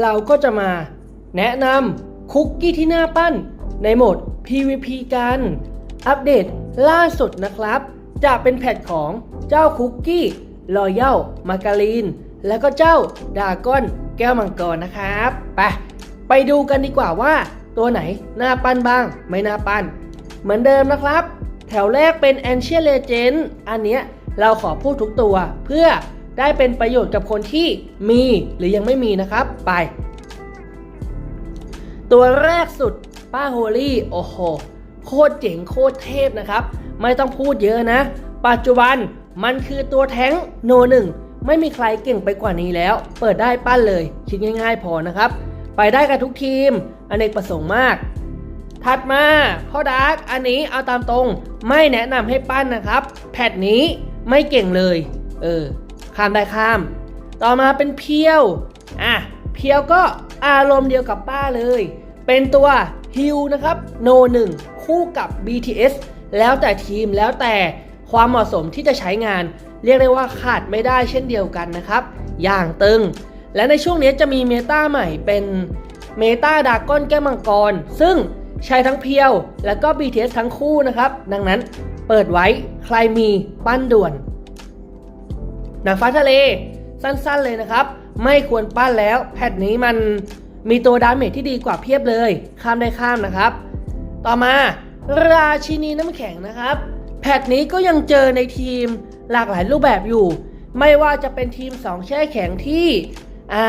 เราก็จะมาแนะนำคุกกี้ที่น่าปั้นในโหมด PVP กัน อัปเดตล่าสุดนะครับ จะเป็นแพทของเจ้าคุกกี้รอยัลมาการีน แล้วก็เจ้าดาก้อนแก้วมังกรนะครับ ไป ไปดูกันดีกว่าว่า ตัวไหนน่าปั้นบ้าง ไม่น่าปั้น เหมือนเดิมนะครับ แถวแรกเป็น Ancient Legend อันเนี้ยเราขอพูดทุกตัวเพื่อ ได้เป็นประโยชน์กับคนที่มีหรือยังไม่มีนะครับไป ตัวแรกสุดป้าโฮลี่โอ้โหโคตรเจ๋งโคตรเทพนะครับ ไม่ต้องพูดเยอะนะ ปัจจุบันมันคือตัวแท้งโนหนึ่งไม่มีใครเก่งไปกว่านี้แล้ว เปิดได้ปั้นเลย คิดง่ายๆพอนะครับ ไปได้กับทุกทีมอเนกประสงค์มาก ถัดมาพ่อดาร์กอันนี้เอาตามตรง ไม่แนะนำให้ปั้นนะครับ แพทนี้ไม่เก่งเลย เออ ข้ามได้ข้าม ต่อมาเป็นเพียว อะ เพียวก็อารมณ์เดียวกับป้าเลย เป็นตัวฮิวนะครับโนหนึ่งคู่กับ BTS แล้วแต่ทีมแล้วแต่ความเหมาะสมที่จะใช้งาน เรียกได้ว่าขาดไม่ได้เช่นเดียวกันนะครับ อย่างตึง และในช่วงนี้จะมีเมตาใหม่เป็นเมตาดากอนแก้วมังกร ซึ่งใช้ทั้งเพียว แล้วก็ BTS ทั้งคู่นะครับ ดังนั้นเปิดไว้ใครมีปั้นด่วน หนังฟ้าทะเล สั้นๆเลยนะครับ ไม่ควรปั้นแล้วแพทนี้มันมีตัวดาเมจที่ดีกว่าเพียบเลย ข้ามได้ข้ามนะครับ ต่อมาราชินีน้ำแข็งนะครับ แพทนี้ก็ยังเจอในทีมหลากหลายรูปแบบอยู่ ไม่ว่าจะเป็นทีม 2 แช่แข็งที่อ่า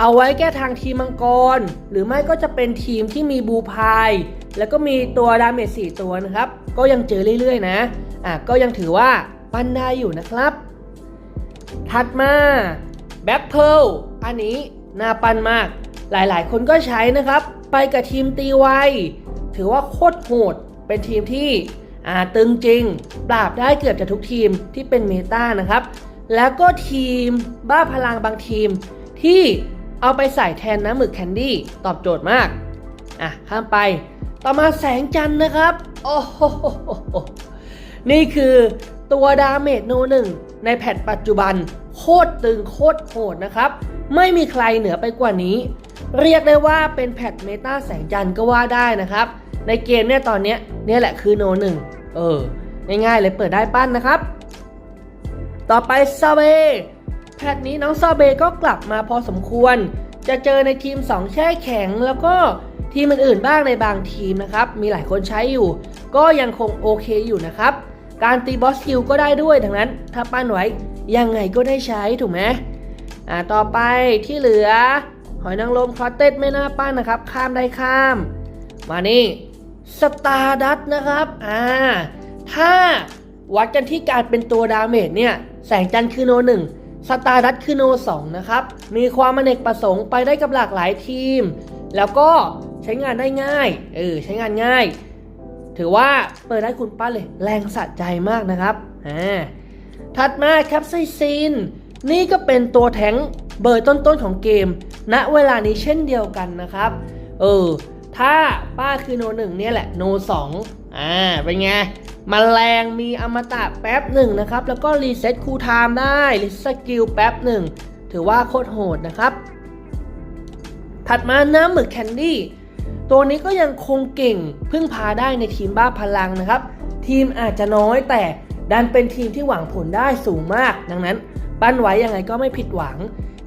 เอาไว้แก้ทางทีมมังกร หรือไม่ก็จะเป็นทีมที่มีบูพายแล้วก็มีตัวดาเมจ4ตัวนะครับ ก็ยังเจอเรื่อยๆ นะอะก็ยังถือว่าปั้นได้อยู่นะครับ ถัดมาแบ็คเพลอันนี้น่าปันมาก หลายๆ คนก็ใช้นะครับ ไปกับทีมตีไวถือว่าโคตรโหด เป็นทีมที่อ่าตึงจริง ปราบได้เกือบจะทุกทีมที่เป็นเมตานะครับ แล้วก็ทีมบ้าพลังบางทีม ที่เอาไปใส่แทนน้ำหมึกแคนดี้ตอบโจทย์มาก อะ ข้ามไป ต่อมาแสงจันทร์นะครับ โอ้โหนี่คือตัวดาเมจโนหนึ่งในแพทปัจจุบัน โคตรตึงโคตรโหดนะครับ ไม่มีใครเหนือไปกว่านี้ เรียกได้ว่าเป็นแพทเมตาแสงจันทร์ก็ว่าได้นะครับ ในเกมเนี่ยตอนเนี้ยเนี่ยแหละคือโนหนึ่งเออ ง่ายๆเลยเปิดได้ปั้นนะครับ ต่อไปซาเบแพทนี้น้องซาเบก็กลับมาพอสมควร จะเจอในทีม 2 แช่แข็งแล้วก็ทีมอื่นๆบ้างในบางทีมนะครับ มีหลายคนใช้อยู่ ก็ยังคงโอเคอยู่นะครับ การตีบอสคิวก็ได้ด้วยดังนั้น ถ้าปั้นไว้ ยังไงก็ได้ใช้ถูกไหมอ่าต่อไปที่เหลือ หอยนางรมคลอตเต็ดไม่น่าปั้นนะครับ ข้ามได้ข้าม มานี่สตาร์ดัตนะครับอ่าถ้าวัดกันที่การเป็นตัวดาเมจเนี่ย แสงจันทร์คือโนหนึ่งสตาร์ดัตคือโนสองนะครับ มีความอเนกประสงค์ไปได้กับหลากหลายทีม แล้วก็ใช้งานได้ง่าย เออ ใช้งานง่าย ถือว่าเปิดได้คุณป้าเลย แรงสะใจมากนะครับ อ่า ถัดมาแคปไซซินนี่ก็เป็นตัวแทงเบอร์ต้นๆของเกม ณเวลานี้เช่นเดียวกันนะครับ เออ ถ้าป้าคือโนหนึ่งเนี่ยแหละโนสองอ่า เป็นไงมแมลงมีอมตะแป๊บหนึ่งนะครับ แล้วก็รีเซ็ตคูลไทม์ได้ รีสกิลแป๊บหนึ่ง ถือว่าโคตรโหดนะครับ ถัดมาน้ำหมึกแคนดี้ ตัวนี้ก็ยังคงเก่งพึ่งพาได้ในทีมบ้าพลังนะครับ ทีมอาจจะน้อยแต่ ดันเป็นทีมที่หวังผลได้สูงมาก ดังนั้น ปั้นไว้ยังไงก็ไม่ผิดหวัง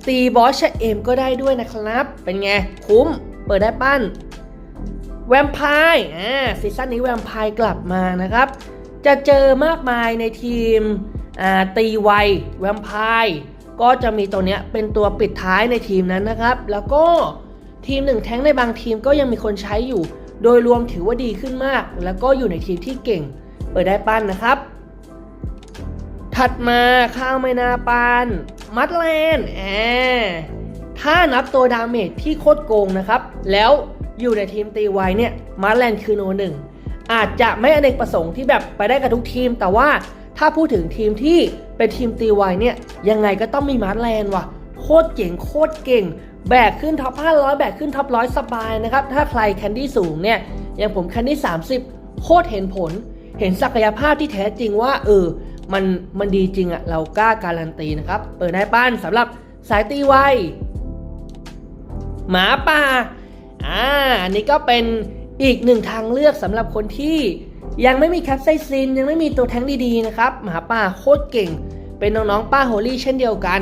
ตีบอสชเอมก็ได้ด้วยนะครับ เป็นไง คุ้ม เปิดได้ปั้น แวมไพร์อ่าซีซั่นนี้แวมไพร์กลับมานะครับ จะเจอมากมายในทีมอ่าตีไวแวมไพร์ก็จะมีตัวเนี้ยเป็นตัวปิดท้ายในทีมนั้นนะครับ แล้วก็ทีมหนึ่งแท้งในบางทีมก็ยังมีคนใช้อยู่ โดยรวมถือว่าดีขึ้นมาก แล้วก็อยู่ในทีมที่เก่ง เปิดได้ปั้นนะครับ ถัดมาข้าวไม่นาปานมัดแลนแอถ้านับตัวดาเมจที่โคตรโกงนะครับ แล้วอยู่ในทีมตีไวเนี่ยมาร์แลนด์คือโนหนึ่งอาจจะไม่อเนกประสงค์ที่แบบไปได้กับทุกทีม แต่ว่าถ้าพูดถึงทีมที่เป็นทีมตีไวเนี่ยยังไงก็ต้องมีมาร์แลนด์ว่ะ โคตรเจ๋งโคตรเก่ง แบกขึ้นท็อป500 แบกขึ้นท็อป100สบายนะครับ ถ้าใครแคนดี้สูงเนี่ยอย่างผมแคนดี้30 โคตรเห็นผล เห็นศักยภาพที่แท้จริงว่าเออ มันมันดีจริงอะเรากล้าการันตีนะครับ เปิดได้ป้านสำหรับสายตีไวหมาป่าอ่าอันนี้ก็เป็นอีกหนึ่งทางเลือกสำหรับคนที่ยังไม่มีแคปไซซิน ยังไม่มีตัวแท้งดีๆนะครับ หมาป่าโคตรเก่ง เป็นน้องๆป้าโฮลี่เช่นเดียวกัน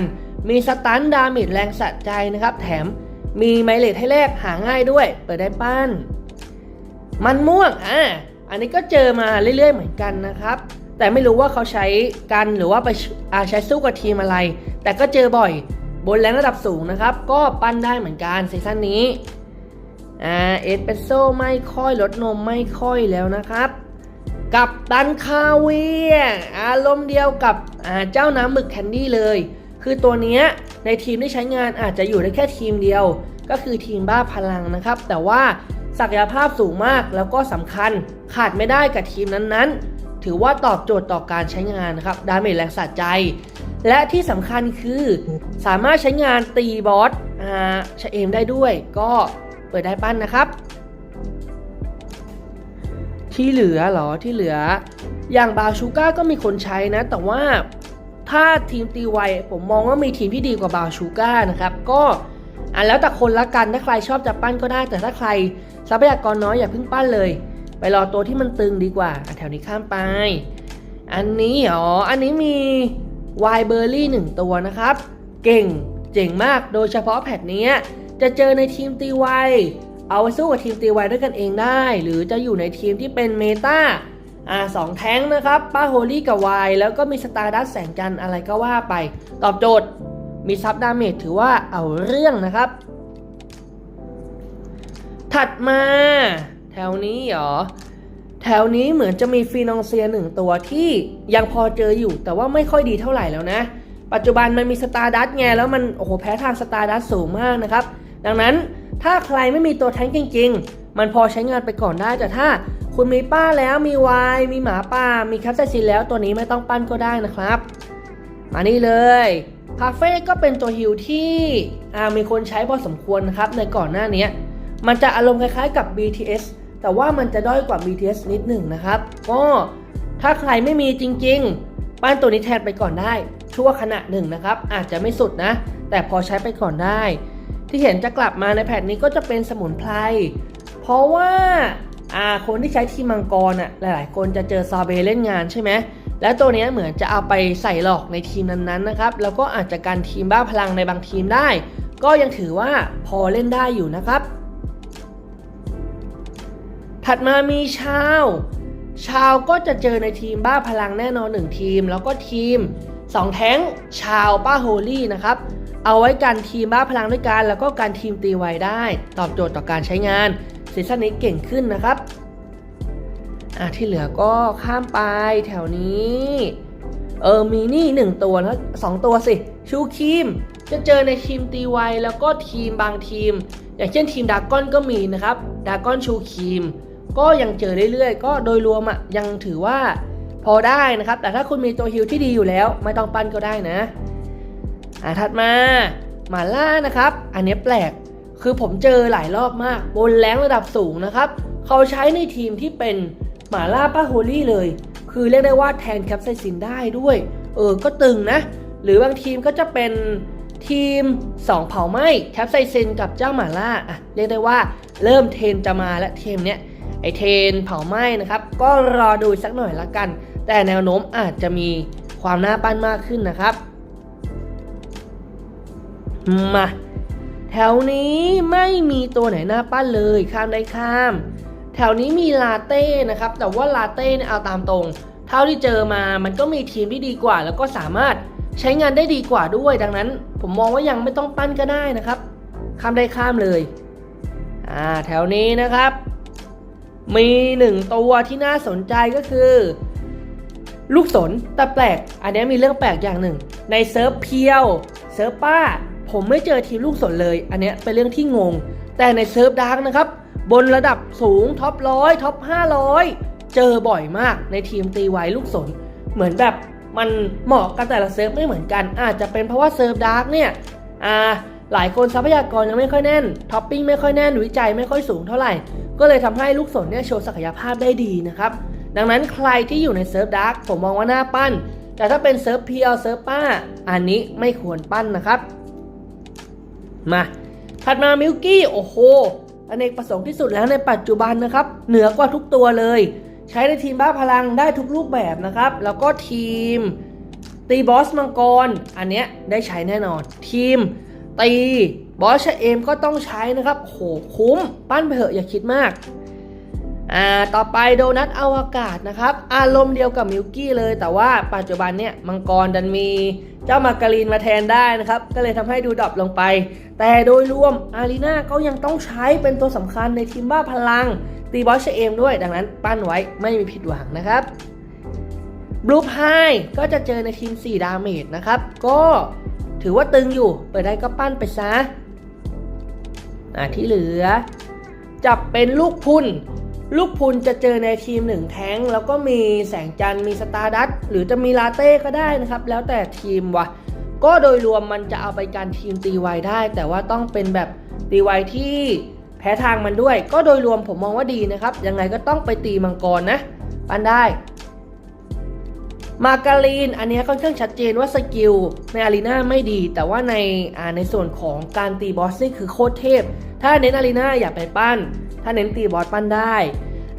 มีสตันดาเมจแรงสะใจนะครับ แถมมีไมเลทให้แลกหาง่ายด้วย เปิดได้ป้าน มันม่วงอ่าอันนี้ก็เจอมาเรื่อยๆเหมือนกันนะครับ แต่ไม่รู้ว่าเขาใช้กันหรือว่าไปใช้สู้กับทีมอะไร แต่ก็เจอบ่อยบนแรงระดับสูงนะครับ ก็ปั้นได้เหมือนกันซีซั่นนี้อ่าเอสเปรสโซ่ไม่ค่อยลดนมไม่ค่อยแล้วนะครับ กับตันคาเวียอารมณ์เดียวกับเจ้าน้ำหมึกแคนดี้เลย คือตัวเนี้ยในทีมที่ใช้งานอาจจะอยู่ได้แค่ทีมเดียว ก็คือทีมบ้าพลังนะครับ แต่ว่าศักยภาพสูงมากแล้วก็สำคัญขาดไม่ได้กับทีมนั้นๆ ถือว่าตอบโจทย์ต่อการใช้งานนะครับดาเมจแรงสะใจ และที่สำคัญคือสามารถใช้งานตีบอสอ่าชเอมได้ด้วย ก็เปิดได้ปั้นนะครับ ที่เหลือหรอที่เหลือ อย่างบาชูก้าก็มีคนใช้นะ แต่ว่าถ้าทีมตีไวผมมองว่ามีทีมที่ดีกว่าบาชูก้านะครับ ก็อะแล้วแต่คนละกันถ้าใครชอบจะปั้นก็ได้ แต่ถ้าใครทรัพยากรน้อยอย่าเพิ่งปั้นเลย ไปรอตัวที่มันตึงดีกว่าแถวนี้ข้ามไป อันนี้อ๋อ อันนี้มีไวเบอร์รี่หนึ่งตัวนะครับ เก่งเจ๋งมากโดยเฉพาะแพทนี้จะเจอในทีมตีไวเอาไปสู้กับทีมตีไวด้วยกันเองได้ หรือจะอยู่ในทีมที่เป็นเมตาอ่าสองแท้งนะครับป้าโฮลี่กับไวแล้วก็มีสตาร์ดัสแสงจันทร์อะไรก็ว่าไป ตอบโจทย์มีซับดาเมจถือว่าเอาเรื่องนะครับ ถัดมา แถวนี้เหรอ แถวนี้เหมือนจะมีฟีนองเซียหนึ่งตัวที่ยังพอเจออยู่ แต่ว่าไม่ค่อยดีเท่าไหร่แล้วนะ ปัจจุบันมันมีสตาร์ดัสไงแล้วมันโอ้โหแพ้ทางสตาร์ดัสสูงมากนะครับ ดังนั้นถ้าใครไม่มีตัวแท้งจริง ๆ มันพอใช้งานไปก่อนได้แต่ถ้าคุณมีป้าแล้วมีวายมีหมาป่ามีแคปไซซินแล้วตัวนี้ไม่ต้องปั้นก็ได้นะครับ มานี่เลยคาเฟ่ก็เป็นตัวฮิลที่มีคนใช้พอสมควรนะครับในก่อนหน้านี้มันจะอารมณ์คล้ายๆกับ BTS แต่ว่ามันจะด้อยกว่า BTS นิดหนึ่งนะครับ ก็ถ้าใครไม่มีจริง ๆ ปั้นตัวนี้แทนไปก่อนได้ ชั่วขณะหนึ่งนะครับ อาจจะไม่สุดนะ แต่พอใช้ไปก่อนได้ ที่เห็นจะกลับมาในแผ่นนี้ก็จะเป็นสมุนไพร เพราะว่าอาคนที่ใช้ทีมังกรอะหลาย ๆ คนจะเจอซาเบเล่นงานใช่ไหมและตัวนี้เหมือนจะเอาไปใส่หลอกในทีมนั้นๆนะครับ แล้วก็อาจจะการทีมบ้าพลังในบางทีมได้ ก็ยังถือว่าพอเล่นได้อยู่นะครับ ถัดมามีชาว ชาวก็จะเจอในทีมบ้าพลังแน่นอนหนึ่งทีม แล้วก็ทีม 2 แท้งชาวป้าโฮลี่นะครับ เอาไว้กันทีมบ้าพลังด้วยกัน แล้วก็การทีมตีไวได้ ตอบโจทย์ต่อการใช้งานซีซั่นนี้เก่งขึ้นนะครับอะที่เหลือก็ข้ามไปแถวนี้เออมีนี่หนึ่งตัวแล้วสองตัวสิชูคีมจะเจอในทีมตีไวแล้วก็ทีมบางทีม อย่างเช่นทีมดากอนก็มีนะครับดากอนชูคีม ก็ยังเจอเรื่อยๆ ก็โดยรวมอะยังถือว่าพอได้นะครับ แต่ถ้าคุณมีตัวฮิลที่ดีอยู่แล้ว ไม่ต้องปั้นก็ได้นะอะถัดมาหมาล่านะครับ อันนี้แปลกคือผมเจอหลายรอบมาก บนแรงระดับสูงนะครับ เขาใช้ในทีมที่เป็นหมาล่าป้าโฮลี่เลย คือเรียกได้ว่าแทนแคปไซซินได้ด้วย เออ ก็ตึงนะ หรือบางทีมก็จะเป็นทีม 2 เผ่าไหม้แคปไซซินกับเจ้าหมาล่าอะเรียกได้ว่าเริ่มเทนจะมาและเทมเนี้ย ไอเทนเผาไหม้นะครับ ก็รอดูสักหน่อยละกัน แต่แนวโน้มอาจจะมีความน่าปั้นมากขึ้นนะครับ มาแถวนี้ไม่มีตัวไหนน่าปั้นเลยข้ามได้ข้าม แถวนี้มีลาเต้นะครับ แต่ว่าลาเต้เนี่ยเอาตามตรง เท่าที่เจอมามันก็มีทีมที่ดีกว่า แล้วก็สามารถใช้งานได้ดีกว่าด้วย ดังนั้น ผมมองว่ายังไม่ต้องปั้นก็ได้นะครับ ข้ามได้ข้ามเลยอ่าแถวนี้นะครับ มีหนึ่งตัวที่น่าสนใจก็คือ ลูกสนแต่แปลก อันนี้มีเรื่องแปลกอย่างหนึ่ง ในเซิร์ฟเพียวเซิร์ฟป้า ผมไม่เจอทีมลูกสนเลย อันเนี้ยเป็นเรื่องที่งง แต่ในเซิร์ฟดาร์กนะครับ บนระดับสูงท็อปร้อยท็อป500เจอบ่อยมากในทีมตีไวลูกสน เหมือนแบบมันเหมาะกันแต่ละเซิร์ฟไม่เหมือนกัน อาจจะเป็นเพราะว่าเซิร์ฟดาร์กเนี่ยอ่าหลายคนทรัพยากรยังไม่ค่อยแน่นท็อปปิ้งไม่ค่อยแน่นวิจัยไม่ค่อยสูงเท่าไหร่ ก็เลยทำให้ลูกสนเนี่ยโชว์ศักยภาพได้ดีนะครับ ดังนั้นใครที่อยู่ในเซิร์ฟดาร์กผมมองว่าหน่าปั้น แต่ถ้าเป็นเซิร์ฟเพียวเซิร์ฟป้า อันนี้ไม่ควรปั้นนะครับ มาถัดมามิลกี้โอ้โหอเนกประสงค์ที่สุดแล้วในปัจจุบันนะครับ เหนือกว่าทุกตัวเลย ใช้ในทีมบ้าพลังได้ทุกรูปแบบนะครับ แล้วก็ทีมตีบอสมังกร อันเนี้ยได้ใช้แน่นอน ทีมตี บอสชะเอมก็ต้องใช้นะครับโหคุ้ม ปั้นไปเถอะอย่าคิดมาก อ่า ต่อไปโดนัทอวกาศนะครับ อารมณ์เดียวกับมิลกี้เลย แต่ว่าปัจจุบันเนี่ยมังกรดันมีเจ้ามาการีนมาแทนได้นะครับ ก็เลยทำให้ดูดรอปลงไป แต่โดยรวมอารีนาก็ยังต้องใช้เป็นตัวสำคัญในทีมบ้าพลัง ตีบอสเชเอมด้วย ดังนั้นปั้นไว้ไม่มีผิดหวังนะครับบลูพายก็จะเจอในทีม 4 ดาเมจนะครับ ก็ถือว่าตึงอยู่ เปิดได้ก็ปั้นไปซะ ที่เหลือ จับเป็นลูกพุนลูกพุนจะเจอในทีมหนึ่งแท้ง แล้วก็มีแสงจันทร์มีสตาร์ดัตหรือจะมีลาเต้ก็ได้นะครับ แล้วแต่ทีมวะก็โดยรวมมันจะเอาไปการทีมตีไวได้ แต่ว่าต้องเป็นแบบตีไวที่แพ้ทางมันด้วย ก็โดยรวมผมมองว่าดีนะครับ ยังไงก็ต้องไปตีมังกรนะ ปันได้ มาการีนอันนี้ค่อนข้างชัดเจนว่าสกิลในอารีนาไม่ดี แต่ว่าในในส่วนของการตีบอสนี่คือโคตรเทพ ถ้าเน้นอารีนาอย่าไปปั้น ถ้าเน้นตีบอสปั้นได้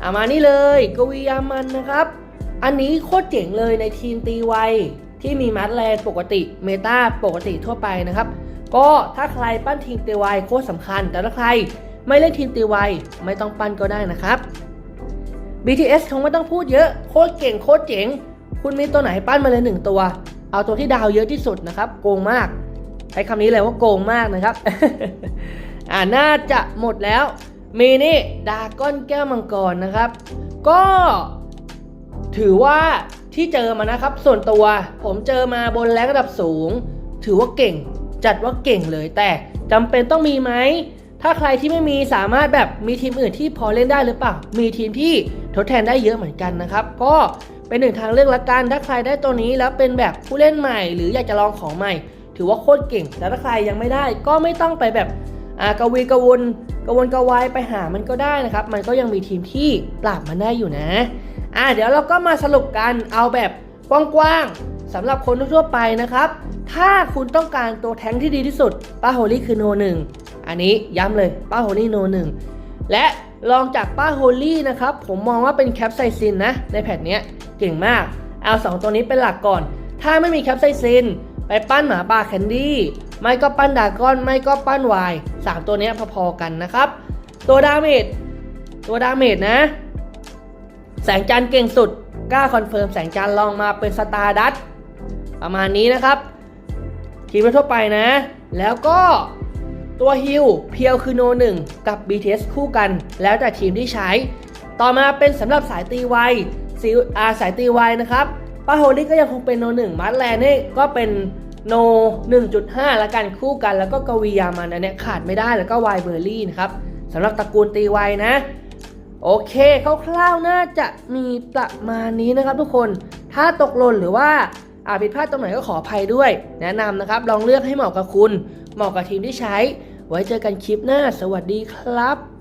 อามานี่เลยกวียามันนะครับ อันนี้โคตรเจ๋งเลยในทีมตีไวที่มีมัดแลนปกติเมตาปกติทั่วไปนะครับ ก็ถ้าใครปั้นทีมตีไวโคตรสำคัญ แต่ถ้าใครไม่เล่นทีมตีไวไม่ต้องปั้นก็ได้นะครับ BTS คงไม่ต้องพูดเยอะโคตรเก่งโคตรเจ๋ง คุณมีตัวไหนปั้นมาเลยหนึ่งตัว เอาตัวที่ดาวเยอะที่สุดนะครับ โกงมาก ใช้คำนี้เลยว่าโกงมากนะครับ อ่าน่าจะหมดแล้ว มีนี่ดาก้อนแก้วมังกรนะครับ ก็ถือว่าที่เจอมานะครับ ส่วนตัวผมเจอมาบนแรงระดับสูง ถือว่าเก่ง จัดว่าเก่งเลย แต่จำเป็นต้องมีไหมถ้าใครที่ไม่มีสามารถแบบมีทีมอื่นที่พอเล่นได้หรือเปล่า มีทีมที่ทดแทนได้เยอะเหมือนกันนะครับ ก็ เป็นหนึ่งทางเลือกละกันถ้าใครได้ตัวนี้แล้วเป็นแบบผู้เล่นใหม่ หรืออยากจะลองของใหม่ ถือว่าโคตรเก่ง แต่ถ้าใครยังไม่ได้ก็ไม่ต้องไปแบบกวีกวนกวนกวายไปหามันก็ได้นะครับ มันก็ยังมีทีมที่ปราบมันได้อยู่นะอ่าเดี๋ยวเราก็มาสรุปกันเอาแบบกว้างๆสำหรับคนทั่วไปนะครับ ถ้าคุณต้องการตัวแท้งที่ดีที่สุดป้าโฮลี่คือโนหนึ่งอันนี้ย้ำเลยป้าโฮลี่โนหนึ่งและลองจากป้าโฮลี่นะครับ ผมมองว่าเป็นแคปไซซินนะในแผ่นเนี้ย เก่งมาก เอา 2 ตัวนี้เป็นหลักก่อน ถ้าไม่มีแคปไซซิน ไปปั้นหมาป่าแคนดี้ ไม่ก็ปั้นดากอน ไม่ก็ปั้นวายสามตัวนี้พอๆกันนะครับ ตัวดาเมจ ตัวดาเมจนะ แสงจันเก่งสุด กล้าคอนเฟิร์มแสงจันลองมาเป็นสตาร์ดัตประมาณนี้นะครับ ทีมทั่วไปนะ แล้วก็ตัวฮิลเพียวคือโนหนึ่งกับ BTS คู่กัน แล้วแต่ทีมที่ใช้ ต่อมาเป็นสำหรับสายตีไว ซีอาสายตีไวนะครับปาโฮลี่ก็ยังคงเป็นโนหนึ่งมัดแลนนี่ก็เป็นโน 1.5 ละกันคู่กัน แล้วก็กวียามันอันนี้ขาดไม่ได้แล้วก็ไวเบอร์รี่นะครับสำหรับตระกูลตีไวนะ โอเคคร่าวๆน่าจะมีประมาณนี้นะครับทุกคนถ้าตกหล่นหรือว่าอาผิดพลาดตรงไหนก็ขออภัยด้วย แนะนำนะครับ ลองเลือกให้เหมาะกับคุณ เหมาะกับทีมที่ใช้ ไว้เจอกันคลิปหน้า สวัสดีครับ